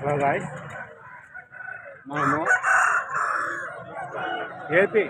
Hello guy మనము AP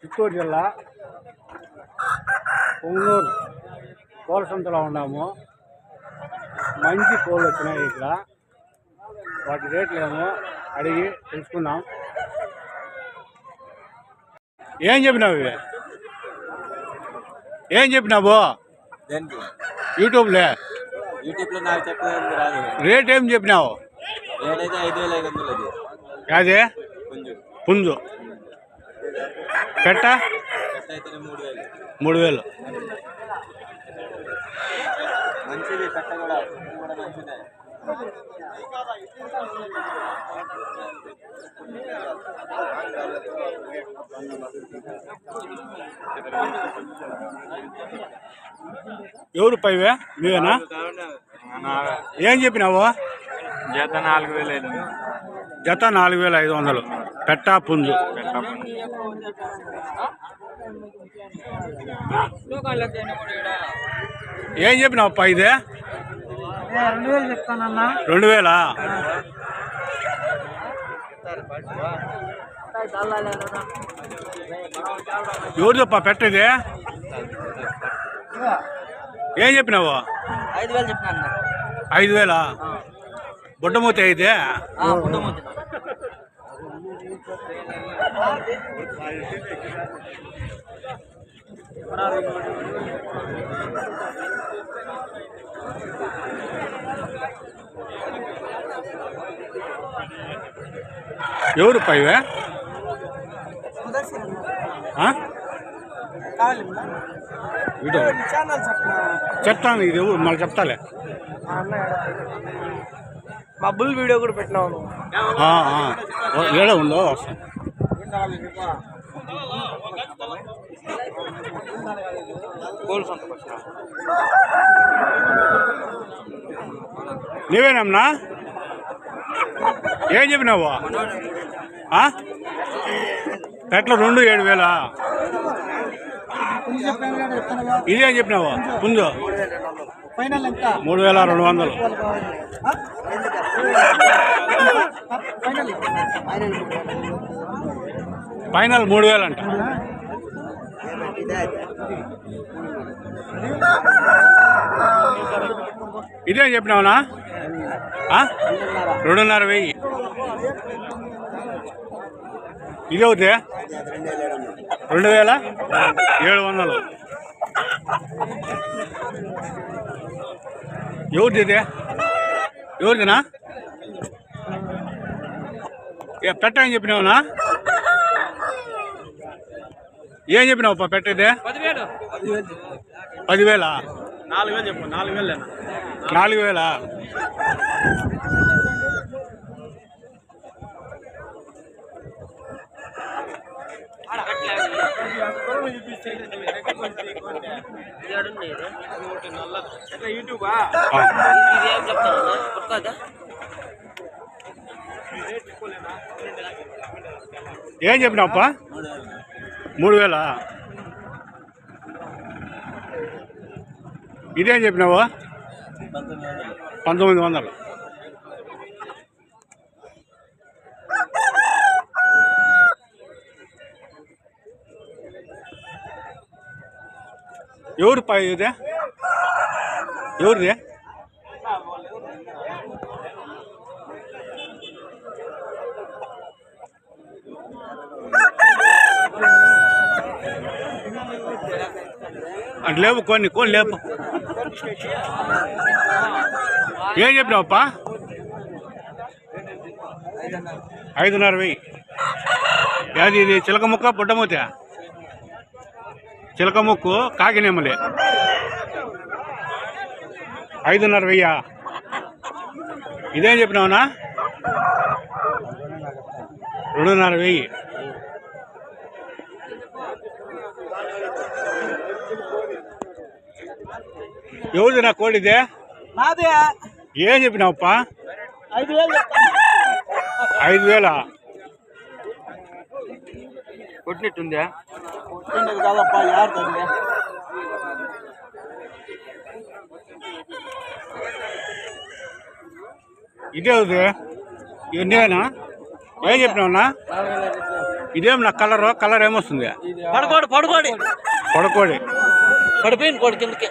Chittoor జిల్లా పొంగనూరు కోళ్ళ సంతలో ఉన్నాము. మంచి కోళ్ళు వచ్చినాయి ఇక్కడ. వాటి రేట్లు ఏమో అడిగి తెలుసుకుందాం. ఏం చెప్పినావు ఇవి? ఏం చెప్పినావు? యూట్యూబ్లే. రేట్ ఏం చెప్పినావు? అది. పుంజు. పెట్ట? మూడు వేలు. మంచిది. ఎవరు పైవే? నువ్వేనా ఏం చెప్పినావు? జత నాలుగు వేలు ఐదు జత నాలుగు వేల ఐదు వందలు. పెట్ట పుంజు. ఏం చెప్పినావు ఇదే రెండు వేలు చెప్తానన్నా. రెండు వేలా? ఎవరిదప్ప పెట్ట ఇది ఏం చెప్పినావు ఐదు వేలు చెప్పినా ఐదు వేలా బుడ్డమూతి అయితే ఎవరు పైవే ఆ? వీడియో ఛానల్ చెప్పిన చెప్తాను ఇది ఎవరు మళ్ళీ చెప్తాలే మా బుల్ వీడియో కూడా పెట్టినావు నువ్వు ఆ, ఆ. ఓ, ఏడో ఉందో వస్తాను నీవేనమ్మా ఏం చెప్పినావు? ఎట్లా రెండు ఏడు వేలా? ఇదేం చెప్పినావు? పుంజు మూడు వేల రెండు వందలు. ఫైనల్ మూడు వేలు అంట ఇదేం చెప్పినావునా? రెండున్నర వెయ్యి. ఇది అవుతే రెండు వేల ఏడు వందలు. ఎవరిది ఇది? ఎవరిదినా? ఏ పెట్ట అని చెప్పినావునా? ఏం చెప్పినావు పెట్టేదే? పదివేలు. పదివేలా? నాలుగు వేలు చెప్పు నాలుగు వేలు నాలుగు వేలా? ఇదేం చెప్తాను పుట్టుకోదా ఏం చెప్పినావప్ప మూడు వేలా? ఇదేం చెప్పినావు? పంతొమ్మిది వందలు. ఎవరు పై ఇదే? ఎవరిది? అటు లేవు కొన్ని కొన్ని లేపు. ఏం చెప్పినావప్ప? ఐదున్నర వెయ్యి. అది ఇది చిలక ముక్క బుడ్డమూత చిలక ముక్కు కాకినేమలే ఐదున్నర వెయ్యా ఇదేం చెప్పినావునా రెండున్నర వెయ్యి ఎవరిది నా కోడిదే నాదే ఏం చెప్పినావప్ప ఐదు వేలు చెప్తాను ఐదు వేలా కొట్టినట్టుందా కొట్టిండదు కాదప్పా యారు తగ్గే ఇదే ఉంది ఇదేనా ఏం చెప్పినావునా ఇదేం నా కలర్ కలర్ ఏమొస్తుంది పడుకోడు పడుకోడి కొడకోడి పడిపోయింది కోడి కిందకి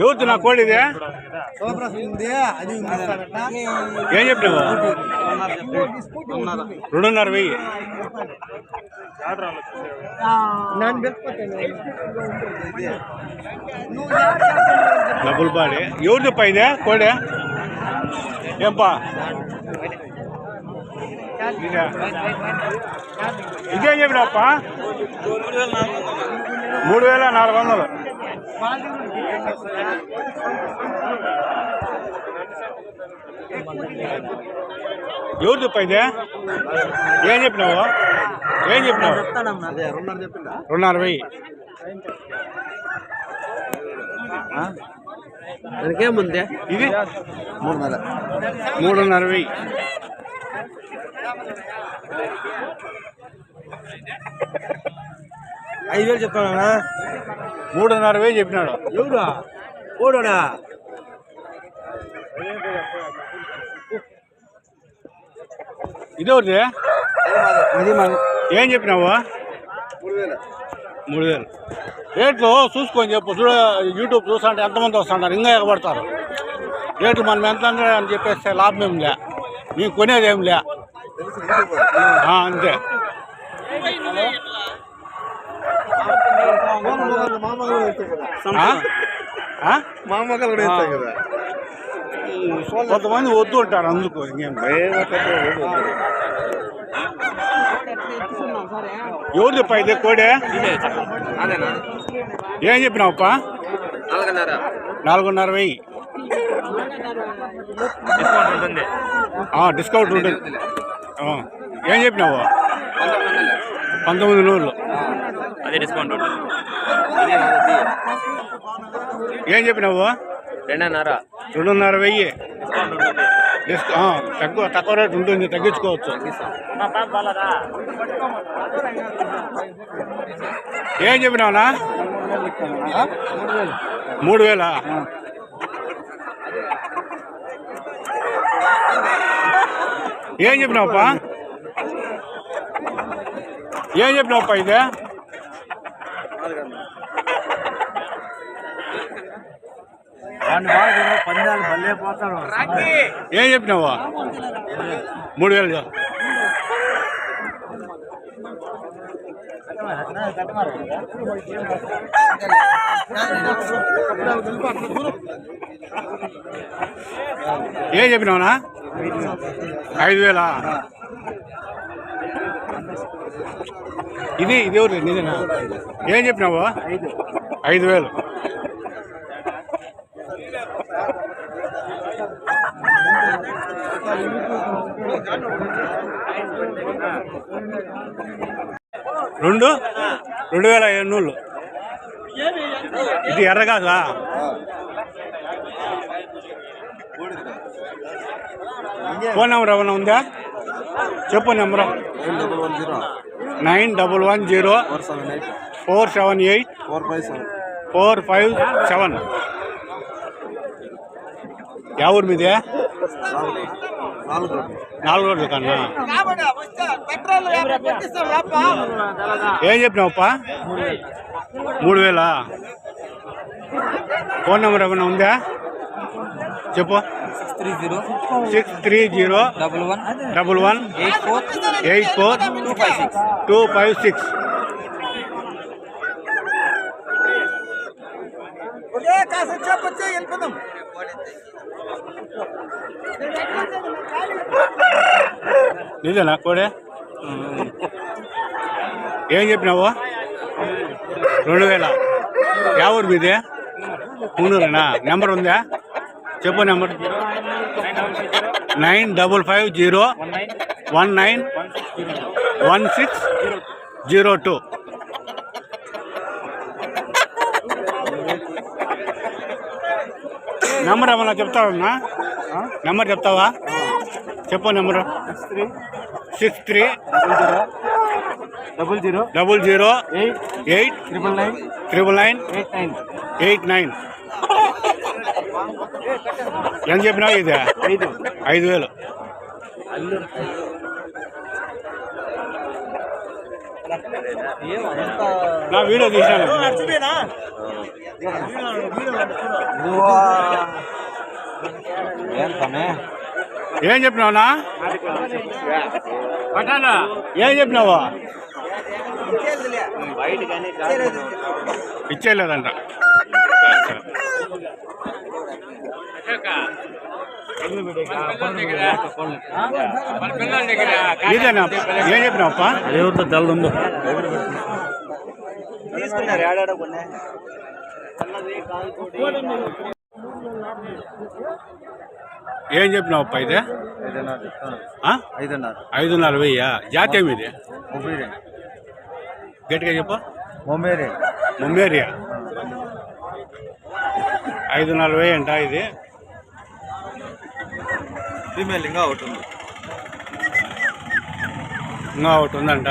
ఎవరిది నా కోడి ఇది ఏం చెప్పినావు? రెండున్నర వెయ్యి. డబుల్ బాడీ ఎవరిది పా ఇదే కోడి? ఏంపా? ఇదేం. చెప్పినాప్పా మూడు వేల నాలుగు వందలు ఎవరిది పా ఇదే ఏం చెప్పినావు ఏం చెప్పినావు రెండున్నర వెయ్యి ఆ? దానికేముంది ఇది మూడున్నర వెయ్యి ఐదు వేలు చెప్తానా మూడున్నర వెయ్యి చెప్పినాడు. ఎవరు ఓడోడా ఇది ఒకటి అది మన ఏం చెప్పినావు? మూడు వేలు రేట్లు చూసుకొని చెప్పు. చూడ యూట్యూబ్ చూస్తుంటే ఎంతమంది వస్తుంటారు? ఇంకా ఎగబడతారు. రేట్లు మనం ఎంత అంటే అని చెప్పేస్తే లాభం ఏం లే. మీకు కొనేది ఏం లే. ఆ, అంతే. మామూలుగా కూడా ఇస్తాయి కదా. కొంతమంది వద్దు ఉంటారు అందుకు ఇంకేం ఎవరు చెప్పా ఇది కోడే? ఏం చెప్పినావప్ప? నాలుగున్నర. నాలుగున్నర వెయ్యి. డిస్కౌంట్ ఉంటుంది. ఏం చెప్పినావు? పంతొమ్మిది నూరులు. అదే డిస్కౌంట్ ఉంటుంది ఏం చెప్పినావు? రెండున్నర. రెండున్నర వెయ్యి. తక్కువ తక్కువ రేట్ ఉంటుంది తగ్గించుకోవచ్చు. ఏం చెప్పినావునా? మూడు వేల? ఏం చెప్పినావప్పా ఏం చెప్పినావప్పా ఇదే? ఏం చెప్పినావు? మూడు వేలు. ఏం చెప్పినావునా? ఐదు వేలా? ఇది ఇది ఎవరు? నిజనా ఏం చెప్పినావు? ఐదు వేలు. రెండు? రెండు వేల ఐదు నూళ్ళు ఇది ఎర్రగాదా ఫోన్ నెంబర్ ఏమైనా ఉందా? చెప్పు number. Nine double one zero four seven eight four five seven four five seven నాలుగు నాలుగు రోజుల కన్నా ఏం చెప్పినావప్పా మూడు వేలా ఫోన్ నెంబర్ ఏమైనా ఉందా చెప్పు three zero. Six three zero. Double one. Double one. Eight four. Eight four. Two five six. Two five six. నిజనా కోడే? ఏం చెప్పినావు? రెండు వేల. ఎవరు మీదే? మున్నూరేనా నెంబర్ ఉందా? చెప్పు number. Nine double five zero one nine one six zero two. Number ఏమన్నా చెప్తావమ్మా నెంబర్ చెప్తావా? చెప్పు number. Six three double zero double zero eight eight triple nine triple nine eight nine eight nine. ఎంత చెప్పినావు ఇది ఐదు. ఐదు వేలు. నా వీడియో తీసాను ఏం చెప్పినావునా ఏం చెప్పినావు? ఇచ్చేయలేదంట. ఇదేనా ఏం చెప్పినావప్ప? ఎవరితో తెల్లదుందో తీసుకున్నారు ఏడాడ కొన్ని. ఏం చెప్పినావప్ప ఇది? ఐదున్నర? ఐదున్నర. వెయ్యి? జాతి ఏమి ఇది? మొబైల్ గట్టిగా చెప్పు. మొబైల్ ముమ్మేరియా ఐదున్నర వెయ్యి అంట ఇది. ఫీమేల్ ఇంకా ఒకటి ఉంది. ఇంకా ఒకటి ఉందంట.